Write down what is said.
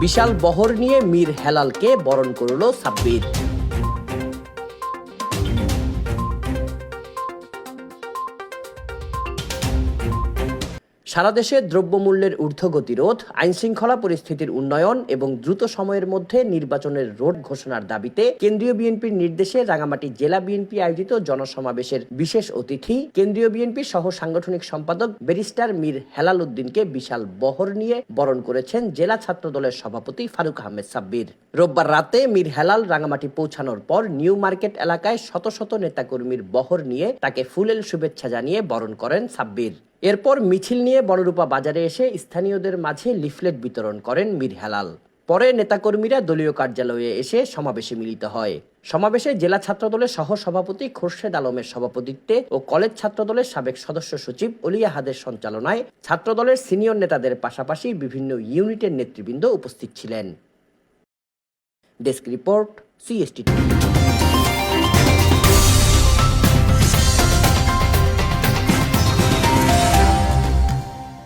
বিশাল বহর নিয়ে মীর হেলালকে বরণ করল সাব্বির সারা দেশে দ্রব্যমূল্যের ঊর্ধ্বগতি রোধ আইনশৃঙ্খলা পরিস্থিতির উন্নয়ন এবং দ্রুত সময়ের মধ্যে নির্বাচনের রোড ঘোষণার দাবিতে কেন্দ্রীয় বিএনপির নির্দেশে রাঙামাটি জেলা বিএনপি আয়োজিত জনসমাবেশের বিশেষ অতিথি কেন্দ্রীয় বিএনপি সহ সাংগঠনিক সম্পাদক ব্যারিস্টার মীর হেলাল উদ্দিনকে বিশাল বহর নিয়ে বরণ করেছেন জেলা ছাত্র দলের সভাপতি ফারুক আহমেদ সাব্বির। রোববার রাতে মীর হেলাল রাঙামাটি পৌঁছানোর পর নিউ মার্কেট এলাকায় শত শত নেতাকর্মীর বহর নিয়ে তাকে ফুলেল শুভেচ্ছা জানিয়ে বরণ করেন সাব্বির। এরপর মিছিল নিয়ে বড়রূপা বাজারে এসে স্থানীয়দের মাঝে লিফলেট বিতরণ করেন মীর হেলাল। পরে নেতাকর্মীরা দলীয় কার্যালয়ে এসে সমাবেশে মিলিত হয়। সমাবেশে জেলা ছাত্রদলের সহ সভাপতি খোরশেদ আলমের সভাপতিত্বে ও কলেজ ছাত্রদলের সাবেক সদস্য সচিব অলিয়া হাদের সঞ্চালনায় ছাত্রদলের সিনিয়র নেতাদের পাশাপাশি বিভিন্ন ইউনিটের নেতৃবৃন্দ উপস্থিত ছিলেন। Desk report CST